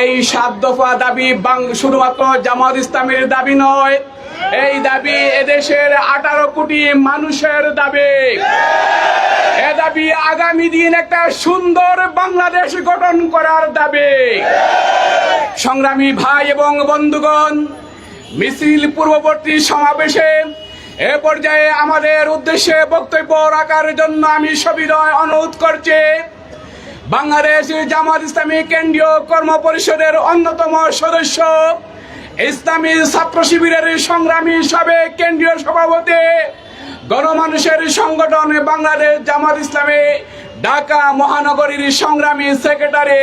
এই সাত দফা দাবি শুধুমাত্র জামাত ইসলামের দাবি নয়, এই দাবি এদেশের আঠারো কোটি মানুষের দাবি। এ দাবি আগামী দিন একটা সুন্দর বাংলাদেশ গঠন করার দাবি। সংগ্রামী ভাই এবং বন্ধুগণ, মিছিল পূর্ববর্তী সমাবেশে এ পর্যায়ে আমাদের উদ্দেশ্যে বক্তব্য রাখার জন্য আমি সবিনয় অনুরোধ করছি। বাংলাদেশ জামাত ইসলামী কেন্দ্রীয় কর্ম পরিষদের অন্যতম সদস্য। ইসলামী ছাত্র শিবিরের সংগ্রামী সাবেক কেন্দ্রীয় সভাপতি, গণমানুষের সংগঠন বাংলাদেশ জামাত ইসলামী, ঢাকা মহানগরীর সংগ্রামী সেক্রেটারি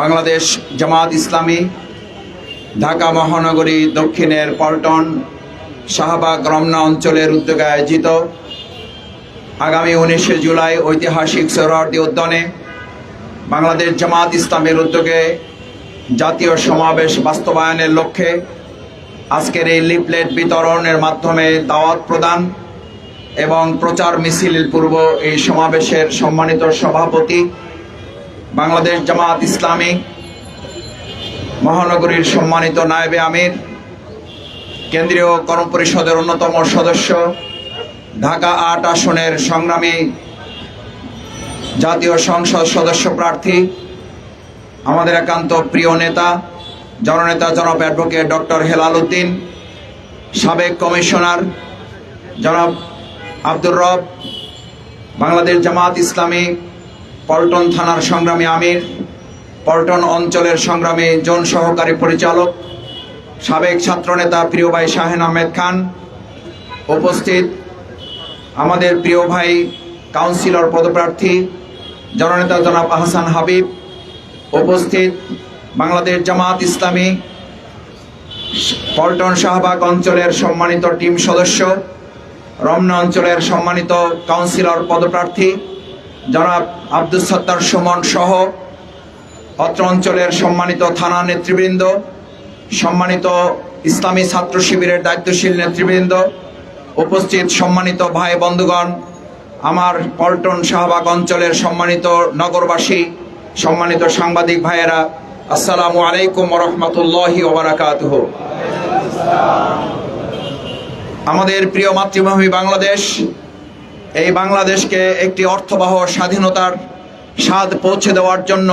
বাংলাদেশ জামাত ইসলামী, ঢাকা মহানগরী দক্ষিণের পল্টন, শাহবাগ, রমনা অঞ্চলের উদ্যোগে আয়োজিত আগামী উনিশে জুলাই ঐতিহাসিক সোহরাওয়ার্দী উদ্যানে বাংলাদেশ জামাত ইসলামের উদ্যোগে জাতীয় সমাবেশ বাস্তবায়নের লক্ষ্যে আজকের এই লিফলেট বিতরণের মাধ্যমে দাওয়াত প্রদান এবং প্রচার মিছিল পূর্ব এই সমাবেশের সম্মানিত সভাপতি বাংলাদেশ জামাত ইসলামী মহানগরীর সম্মানিত নায়েবে আমির, কেন্দ্রীয় কর্ম পরিষদের অন্যতম সদস্য, ঢাকা আট আসনের সংগ্রামী জাতীয় সংসদ সদস্য প্রার্থী, আমাদের একান্ত প্রিয় নেতা, জননেতা জনাব অ্যাডভোকেট ডক্টর হেলাল উদ্দিন, সাবেক কমিশনার জনাব আব্দুর রব, বাংলাদেশ জামাত ইসলামী পল্টন থানার সংগ্রামী আমির, পল্টন অঞ্চলের সংগ্রামী জোন সহকারী পরিচালক, সাবেক ছাত্রনেতা প্রিয় ভাই শাহেন আহমেদ খান, উপস্থিত আমাদের প্রিয় ভাই কাউন্সিলর পদপ্রার্থী জননেতা জনাব আহসান হাবিব, উপস্থিত বাংলাদেশ জামাত ইসলামী পল্টন শাহবাগ অঞ্চলের সম্মানিত টিম সদস্য, রমনা অঞ্চলের সম্মানিত কাউন্সিলর পদপ্রার্থী জনাব আব্দুল সত্তার সুমন সহ অত্র অঞ্চলের সম্মানিত থানা নেতৃবৃন্দ, সম্মানিত ইসলামী ছাত্র শিবিরের দায়িত্বশীল নেতৃবৃন্দ, উপস্থিত সম্মানিত ভাই বন্ধুগণ, আমার পল্টন শাহবাগ অঞ্চলের সম্মানিত নগরবাসী, সম্মানিত সাংবাদিক ভাইয়েরা, আসসালামু আলাইকুম রহমতুল্লাহি ওবরাকাতুহ আমাদের প্রিয় মাতৃভূমি বাংলাদেশ এই বাংলাদেশকে একটি অর্থবহ স্বাধীনতার স্বাদ পৌঁছে দেওয়ার জন্য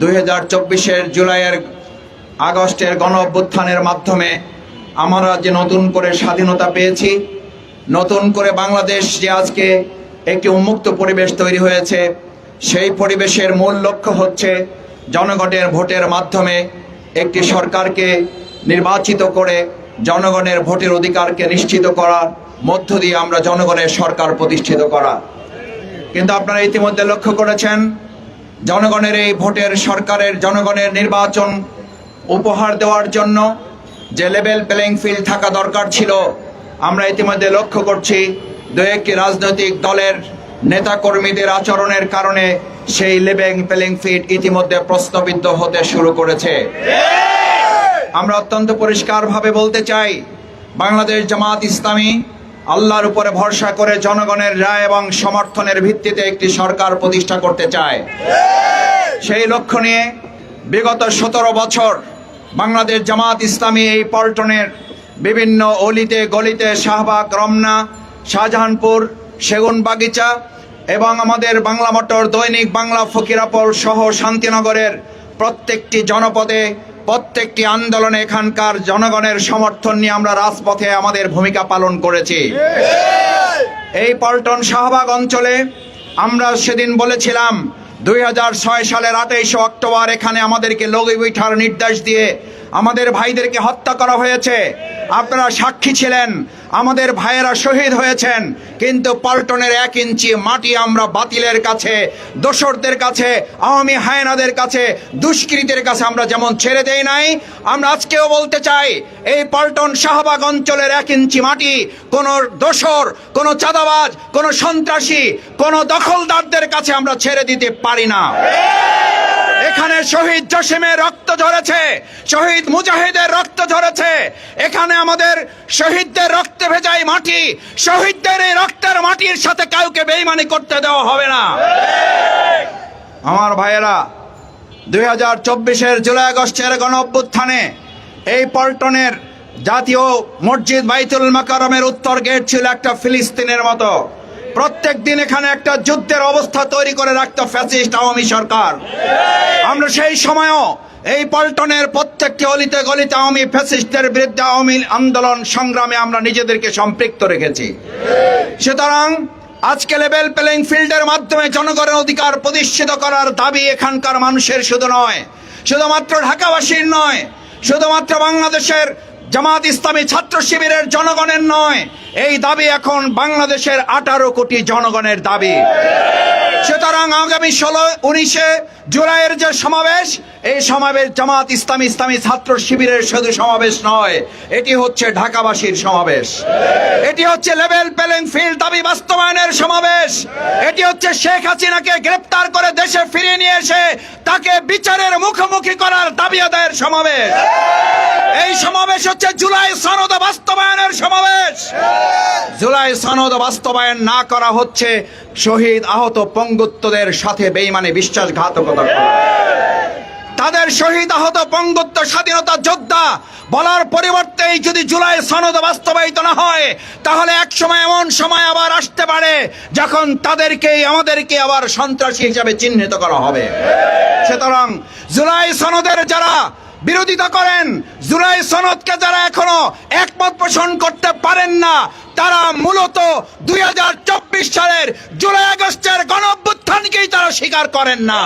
দুই হাজার চব্বিশের জুলাইয়ের আগস্টের গণ অভ্যুত্থানের মাধ্যমে আমরা যে নতুন করে স্বাধীনতা পেয়েছি, নতুন করে বাংলাদেশ যে আজকে একটি উন্মুক্ত পরিবেশ তৈরি হয়েছে, সেই পরিবেশের মূল লক্ষ্য হচ্ছে জনগণের ভোটের মাধ্যমে একটি সরকারকে নির্বাচিত করে জনগণের ভোটের অধিকারকে নিশ্চিত করার মধ্য দিয়ে আমরা জনগণের সরকার প্রতিষ্ঠিত করা। কিন্তু আপনারা ইতিমধ্যে লক্ষ্য করেছেন, জনগণের এই ভোটের সরকারের জনগণের নির্বাচন উপহার দেওয়ার জন্য যে লেভেল প্লেইং ফিল্ড থাকা দরকার ছিল, আমরা ইতিমধ্যে লক্ষ্য করছি দু একটি রাজনৈতিক দলের নেতাকর্মীদের আচরণের কারণে সেই লেভেল প্লেইং ফিল্ড ইতিমধ্যে প্রশ্নবিদ্ধ হতে শুরু করেছে। আমরা অত্যন্ত পরিষ্কারভাবে বলতে চাই, বাংলাদেশ জামাত ইসলামী আল্লাহর উপরে ভরসা করে জনগণের রায় এবং সমর্থনের ভিত্তিতে একটি সরকার প্রতিষ্ঠা করতে চায়। সেই লক্ষ্য নিয়ে বিগত সতেরো বছর বাংলাদেশ জামাত ইসলামী এই পল্টনের বিভিন্ন অলিতে গলিতে শাহবাগ, রমনা, শাহজাহানপুর সেগুন বাগিচা এবং আমাদের বাংলা মোটর দৈনিক বাংলা ফকিরাপল সহ শান্তিনগরের প্রত্যেকটি জনপদে প্রত্যেকটি আন্দোলনে এখানকার জনগণের সমর্থন নিয়ে আমরা রাজপথে আমাদের ভূমিকা পালন করেছি। এই পল্টন শাহবাগ অঞ্চলে আমরা সেদিন বলেছিলাম, দুই হাজার ছয় সালের আঠাইশে অক্টোবর এখানে আমাদেরকে লগি বৈঠার নির্দেশ দিয়ে আমাদের ভাইদেরকে হত্যা করা হয়েছে। আপনারা সাক্ষী ছিলেন, আমাদের ভাইয়েরা শহীদ হয়েছেন, কিন্তু পল্টনের এক ইঞ্চি মাটি আমরা বাতিলের কাছে, দোসরদের কাছে, আওয়ামী হায়নাদের কাছে দুষ্কৃতের কাছে আমরা যেমন ছেড়ে দেই নাই, আমরা আজকেও বলতে চাই, এই পল্টন শাহবাগ অঞ্চলের এক ইঞ্চি মাটি, কোন দোসর, কোনো চাঁদাবাজ, কোনো সন্ত্রাসী, কোনো দখলদারদের কাছে আমরা ছেড়ে দিতে পারি না। এখানে শহীদ জসিমের রক্ত ঝরেছে, শহীদ মুজাহিদের রক্ত ঝরেছে। এখানে আমাদের শহীদদের রক্তে ভেজাই মাটি, শহীদদের এই রক্তের মাটির সাথে কাউকে বেইমানি করতে দেওয়া হবে না। আমার ভাইয়েরা, দুই হাজার চব্বিশের জুলাই আগস্টের গণ অভ্যুত্থানে এই পল্টনের জাতীয় মসজিদ বাইতুল মাকারমের উত্তর গেট ছিল একটা ফিলিস্তিনের মতো। প্রত্যেক দিন এখানে একটা যুদ্ধের অবস্থা তৈরি করে রাখতো ফ্যাসিস্ট আওয়ামী সরকার। আমরা সেই সময়ও এই পল্টনের প্রত্যেকটি অলিতে গলিতে আওয়ামী ফ্যাসিস্টের বিরুদ্ধে আওয়ামী আন্দোলন সংগ্রামে আমরা নিজেদেরকে সম্পৃক্ত রেখেছি। সুতরাং আজকে লেভেল প্লেইং ফিল্ডের মাধ্যমে জনগণের অধিকার প্রতিষ্ঠিত করার দাবি এখানকার মানুষের শুধু নয়, শুধুমাত্র ঢাকাবাসীর নয়, শুধুমাত্র বাংলাদেশের জামাত ইসলামী ছাত্র শিবিরের জনগণের নয়। এই দাবি এখন বাংলাদেশের আঠারো কোটি জনগণের দাবি। সুতরাং আগামী ষোলো উনিশে জুলাইয়ের যে সমাবেশ, এই সমাবেশ জামাত ইসলামী ইসলামী ছাত্র শিবিরের শুধু সমাবেশ নয়, এটি হচ্ছে ঢাকাবাসীর সমাবেশ। এটি হচ্ছে লেভেল প্লেইং ফিল্ড দাবি বাস্তবায়নের সমাবেশ। এটি হচ্ছে শেখ হাসিনাকে গ্রেপ্তার করে দেশে ফিরিয়ে নিয়ে এসে তাকে বিচারের মুখোমুখি করার দাবি আদায়ের সমাবেশ। এই সমাবেশ হচ্ছে জুলাই সনদ বাস্তবায়নের সমাবেশ। জুলাই সনদ বাস্তবায়ন না করা হচ্ছে, শহীদ আহত পঙ্গুত্বদের সাথে বেইমানে, বিশ্বাসঘাতকতা তাদের শহীদ আহত পঙ্গুত্ব স্বাধীনতা যোদ্ধা বলার পরিবর্তে যদি জুলাই সনদ বাস্তবায়িত না হয়, তাহলে এক সময় এমন সময় আবার আসতে পারে যখন তাদেরকেই আমাদেরকে আবার সন্ত্রাসী হিসাবে চিহ্নিত করা হবে। সুতরাং জুলাই সনদের যারা বিরোধিতা করেন। জুলাই সনদকে যারা এখনও একমত পোষণ করতে পারেন না, তারা মূলত দুই হাজার চব্বিশ সালের জুলাই আগস্টের গণ তারা স্বীকার করেন না।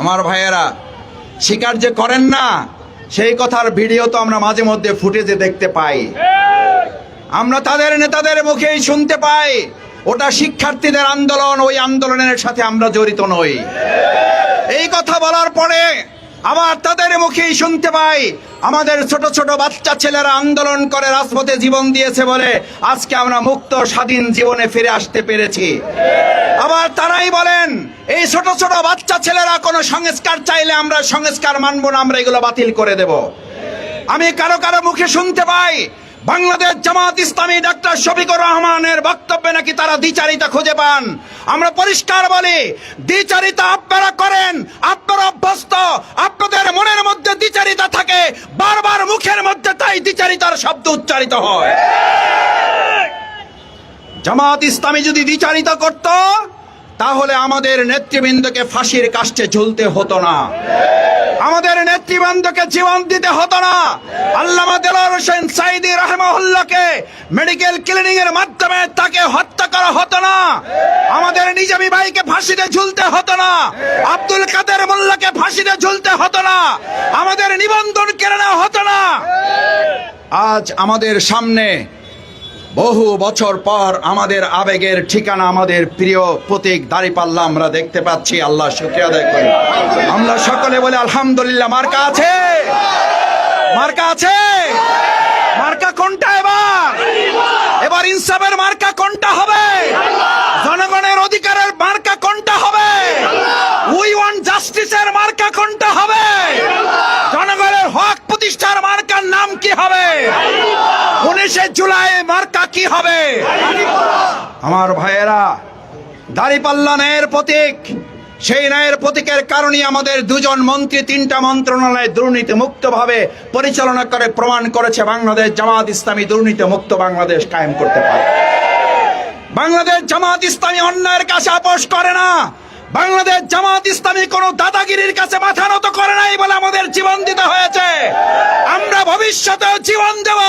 আমার ভাইয়েরা, স্বীকার যে করেন না, সেই কথার ভিডিও তো আমরা মাঝে মধ্যে ফুটেজে দেখতে পাই। আমরা তাদের নেতাদের মুখেই শুনতে পাই। ওটা শিক্ষার্থীদের আন্দোলন, ওই আন্দোলনের সাথে আমরা জড়িত নই। এই কথা বলার পরে আবার তাদের মুখেই শুনতে পাই। আমাদের ছোট ছোট বাচ্চা ছেলেরা আন্দোলন করে রাজপথে জীবন দিয়েছে বলে আজকে আমরা মুক্ত স্বাধীন জীবনে ফিরে আসতে পেরেছি। আবার তারাই বলেন, এই ছোট ছোট বাচ্চা ছেলেরা কোনো সংস্কার চাইলে আমরা সংস্কার মানব না, আমরা এগুলো বাতিল করে দেব। আমি কারও কারও মুখে শুনতে পাই বাংলাদেশ জামাত ইসলামী ডাক্তার শফিকুর রহমানের বক্তব্যে নাকি তারা দ্বিচারিতা খুঁজে পান? আমরা পরিষ্কার বলি, দ্বিচারিতা আপনারা করেন, আপনারা অভ্যস্ত, আপনাদের মনের মধ্যে দ্বিচারিতা থাকে, বারবার মুখের মধ্যে তাই দ্বিচারিতার শব্দ উচ্চারিত হয়। জামাত ইসলামী যদি দ্বিচারিতা করত, তাহলে আমাদের নেতৃবৃন্দকে ফাঁসির কাষ্টে ঝুলতে হতো না। আমাদের নেতৃবৃন্দকে জীবন দিতে হতো না। আল্লামা দেলার হোসেন সাইদি রহমাহুল্লাহকে মেডিকেল ক্লিনিং এর মাধ্যমে তাকে হত্যা করা হতো না। আমাদের নিজামী ভাইকে ফাঁসিতে ঝুলতে হতো না। আব্দুল কাদের মোল্লাকে ফাঁসিতে ঝুলতে হতো না। আমাদের নিবন্ধন কেড়ে নেওয়া হতো না। আজ আমাদের সামনে বহু বছর পর আমাদের আবেগের ঠিকানা আমাদের প্রিয় প্রতীক দাঁড়িপাল্লা আমরা দেখতে পাচ্ছি। আল্লাহ শুক্রিয়া আদায় করি। আমরা সকলে বলে, আলহামদুলিল্লাহ। মার্কা আছে? মার্কা আছে? মার্কা কোনটা এবার? এবার ইনসাফের মার্কা কোনটা হবে? জনগণের অধিকারের মার্কা কোনটা হবে? উই ওয়ান্ট জাস্টিসের মার্কা কোনটা হবে? জনগণের হক প্রতিষ্ঠার মার্কার নাম কি হবে? উনিশে জুলাই মার্কা কি হবে? আমার ভাইয়েরা দাড়িপাল্লা ন্যায়ের প্রতীক, সেই ন্যায়ের প্রতীকের কারণে আমাদের দুজন মন্ত্রী তিনটা মন্ত্রণালয় দুর্নীতি মুক্ত ভাবে পরিচালনা করে, প্রমাণ করেছে বাংলাদেশ জামাত ইসলামী দুর্নীতি মুক্ত বাংলাদেশ কায়েম করতে পারে। বাংলাদেশ জামাত ইসলামী অন্যায়ের কাছে আপোষ করে না। বাংলাদেশ জামাত ইসলামী কোন দাদাগিরির কাছে মাথা নত করে নাই বলে আমাদের জীবন দিতে হয়েছে। আমরা ভবিষ্যতে জীবন দেব।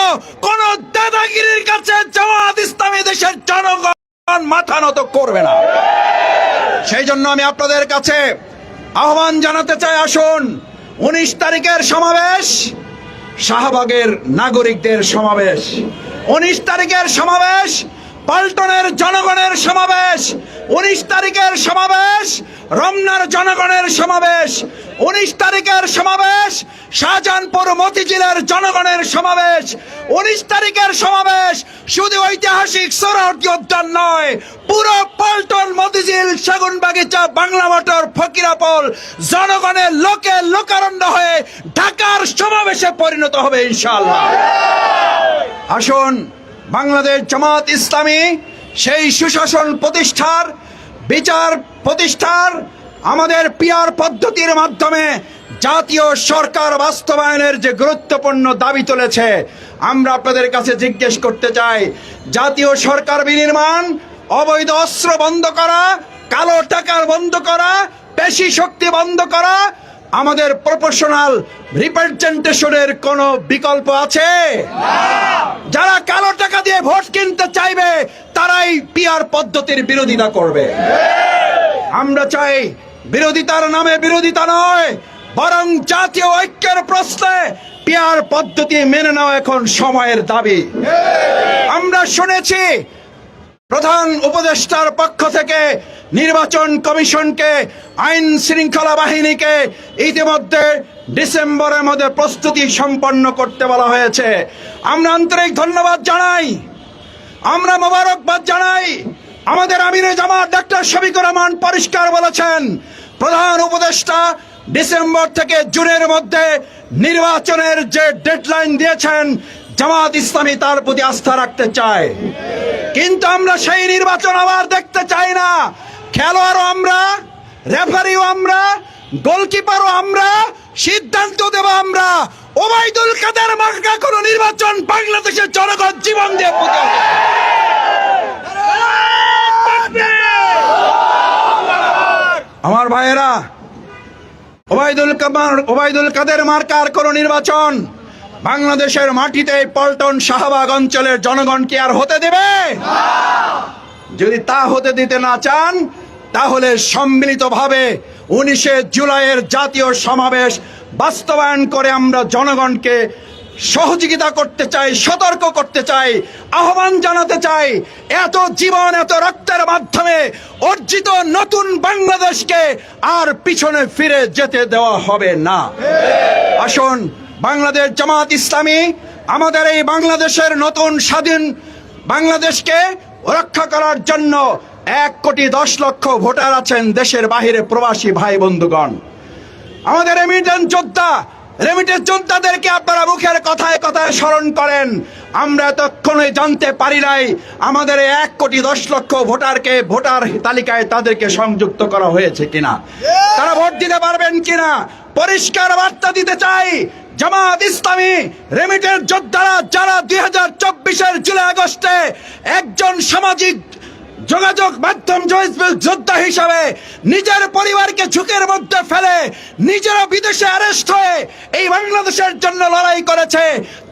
কোন দাদাগিরির কাছে জামাত ইসলামী দেশের জনগণ মাথা নত করবে না। সেই জন্য আমি আপনাদের কাছে আহ্বান জানাতে চাই, আসুন। উনিশ তারিখের সমাবেশ, শাহবাগের নাগরিকদের সমাবেশ। উনিশ তারিখের সমাবেশ পল্টনের জনগণের সমাবেশ, উনিশ তারিখের সমাবেশ, রমনার জনগণের সমাবেশ, উনিশ তারিখের সমাবেশ, শাহজাহানপুর মতিঝিলের জনগণের সমাবেশ, উনিশ তারিখের সমাবেশ, শুধু ঐতিহাসিক সোহরাওয়ার্দী উদ্যান নয়, পুরো পল্টন মতিঝিল সেগুন বাগিচা, বাংলা মোটর, ফকিরাপল, জনগণের লোকে লোকারণ্য হয়ে ঢাকার সমাবেশে পরিণত হবে ইনশাল্লাহ আসুন বাংলাদেশ জামাত ইসলামী, সেই সুশাসন প্রতিষ্ঠার, বিচার প্রতিষ্ঠার, আমাদের পিয়ার পদ্ধতির মাধ্যমে জাতীয় সরকার বাস্তবায়নের যে গুরুত্বপূর্ণ দাবি তুলেছে, আমরা আপনাদের কাছে জিজ্ঞেস করতে চাই, জাতীয় সরকার বিনির্মাণ, অবৈধ অস্ত্র বন্ধ করা, কালো টাকার বন্ধ করা, পেশি শক্তি বন্ধ করা আমাদের প্রফেশনাল রিপ্রেজেন্টেশনের কোনো বিকল্প আছে? যারা কালো টাকা দিয়ে ভোট কিনতে চাইবে তারাই পিয়ার পদ্ধতির বিরোধিতা করবে। আমরা চাই বিরোধিতার নামে বিরোধিতা নয় বরং জাতীয় ঐক্যের প্রশ্নে পিয়ার পদ্ধতি মেনে নেওয়া এখন সময়ের দাবি। আমরা শুনেছি প্রধান উপদেষ্টার পক্ষ থেকে নির্বাচন কমিশনকে, আইন শৃঙ্খলা বাহিনীকে ইতিমধ্যে ডিসেম্বরের মধ্যে প্রস্তুতি সম্পন্ন করতে বলা হয়েছে। আমরা আন্তরিক ধন্যবাদ জানাই। আমরা মোবারকবাদ জানাই। আমাদের আমিরে জামাত ডাক্তার শফিকুর রহমান পরিষ্কার বলেছেন, প্রধান উপদেষ্টা ডিসেম্বর থেকে জুনের মধ্যে নির্বাচনের যে ডেডলাইন দিয়েছেন, জামাত ইসলামী তার প্রতি আস্থা রাখতে চায়। কিন্তু আমরা সেই নির্বাচন আবার দেখতে চাই না। খেলোয়াড়ও আমরা, রেফারিও আমরা, গোলকিপারও আমরা, সিদ্ধান্ত দেব আমরা। ওবায়দুল কাদের মার্কা কোন নির্বাচন বাংলাদেশের জনগণ জীবন দিয়ে প্রতি আমার ভাইয়েরা, ওবায়দুল কামার ওবায়দুল কাদের মার্কার কোন নির্বাচন বাংলাদেশের মাটিতে পল্টন শাহবাগ অঞ্চলের জনগণ কি আর হতে দেবে? যদি তা হতে দিতে না চান, তাহলে সম্মিলিতভাবে উনিশে জুলাইয়ের জাতীয় সমাবেশ বাস্তবায়ন করে আমরা জনগণকে সহযোগিতা করতে চাই, সতর্ক করতে চাই, আহ্বান জানাতে চাই, এত জীবন, এত রক্তের মাধ্যমে অর্জিত নতুন বাংলাদেশকে আর পিছনে ফিরে যেতে দেওয়া হবে না। আসুন বাংলাদেশ জামাত ইসলামী আমাদের এই বাংলাদেশের নতুন স্বাধীন বাংলাদেশকে রক্ষা করার জন্য এক কোটি দশ লক্ষ ভোটার আছেন দেশের বাহিরে প্রবাসী ভাই বন্ধুগণ। আমাদের রেমিটেন্স যোদ্ধা রেমিটেন্স যোদ্ধাদেরকে আপনারা মুখের কথায় কথায় স্মরণ করেন। আমরা এতক্ষণে জানতে পারি নাই আমাদের এক কোটি দশ লক্ষ ভোটারকে ভোটার তালিকায় তাদেরকে সংযুক্ত করা হয়েছে কিনা। তারা ভোট দিতে পারবেন কিনা? পরিষ্কার বার্তা দিতে চাই জামাত ইসলামী রেমিটেন্স যোদ্ধারা যারা দুই হাজার চব্বিশের জুলাই আগস্টে একজন সামাজিক যোগাযোগ মাধ্যম যোদ্ধা হিসাবে নিজের পরিবারকে ঝুঁকের মধ্যে ফেলে নিজেরা বিদেশে অ্যারেস্ট হয়ে এই বাংলাদেশের জন্য লড়াই করেছে,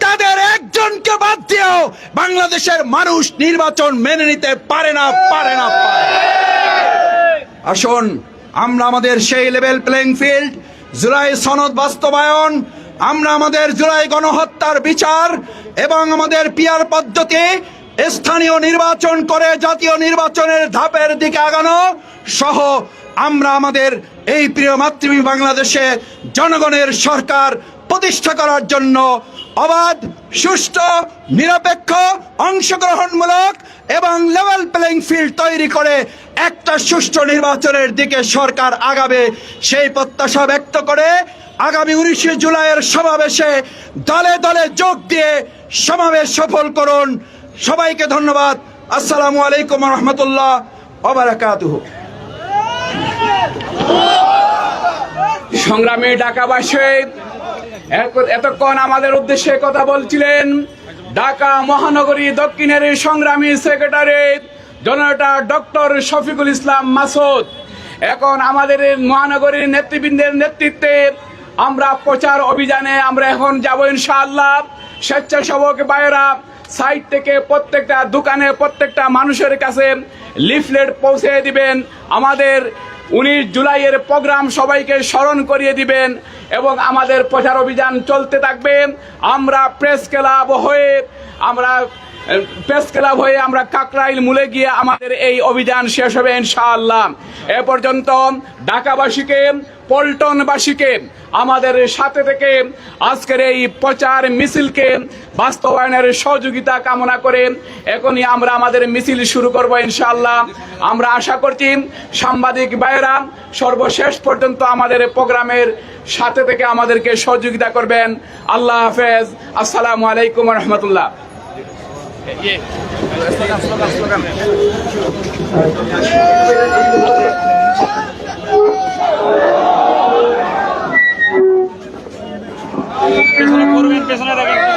তাদের একজনকে বাদ দিয়েও বাংলাদেশের মানুষ নির্বাচন মেনে নিতে পারে না পারে না আসুন, আমরা আমাদের সেই লেভেল প্লেইং ফিল্ড জুলাই সনদ বাস্তবায়ন আমরা আমাদের জুলাই গণহত্যার বিচার এবং আমাদের পিয়ার পদ্ধতি স্থানীয় নির্বাচন করে জাতীয় নির্বাচনের ধাপের দিকে আগানো সহ আমরা আমাদের এই প্রিয় মাতৃভূমি বাংলাদেশে জনগণের সরকার প্রতিষ্ঠা করার জন্য অবাধ, সুষ্ঠু, নিরপেক্ষ, অংশগ্রহণমূলক এবং লেভেল প্লেইং ফিল্ড তৈরি করে একটা সুষ্ঠু নির্বাচনের দিকে সরকার আগাবে। সেই প্রত্যাশা ব্যক্ত করে আগামী উনিশে জুলাইয়ের সমাবেশে দলে দলে যোগ দিয়ে সমাবেশ সফল করুন। সবাইকে ধন্যবাদ। আসসালামু আলাইকুম রহমতুল্লাহ ওবরাকাতুহু। সংগ্রামী ঢাকাবাসী এক- এতক্ষণ আমাদের উদ্দেশ্যে কথা বলছিলেন ঢাকা মহানগরী দক্ষিণের সংগ্রামী সেক্রেটারি জনতা ডক্টর শফিকুল ইসলাম মাসুদ। এখন আমাদের মহানগরীর নেতৃবৃন্দের নেতৃত্বে আমরা প্রচার অভিযানে আমরা এখন যাব ইনশাআল্লাহ। স্বেচ্ছাসেবক ভাইয়েরা সাইট থেকে প্রত্যেকটা দোকানে প্রত্যেকটা মানুষের কাছে লিফলেট পৌঁছে দিবেন। আমাদের উনিশ জুলাইয়ের প্রোগ্রাম সবাইকে স্মরণ করিয়ে দিবেন এবং আমাদের প্রচার অভিযান চলতে থাকবে। আমরা প্রেস ক্লাব হয়ে আমরা প্রেস ক্লাব হয়ে আমরা কাকরাইল মুলে গিয়ে আমাদের এই অভিযান শেষ হবে ইনশাআল্লাহ। এ পর্যন্ত ঢাকাবাসীকে, পল্টনবাসীকে, আমাদের সাথে থেকে আজকের এই প্রচার মিছিলকে বাস্তবায়নের সহযোগিতা কামনা করে এখনই আমরা আমাদের মিছিল শুরু করব ইনশাআল্লাহ। আমরা আশা করছি সাংবাদিক ভাইয়েরা, সর্বশেষ পর্যন্ত আমাদের প্রোগ্রামের সাথে থেকে আমাদেরকে সহযোগিতা করবেন। আল্লাহ হাফেজ। আসসালামু আলাইকুম রহমতুল্লাহ। পেছনে করবেন পেছনে দেখেন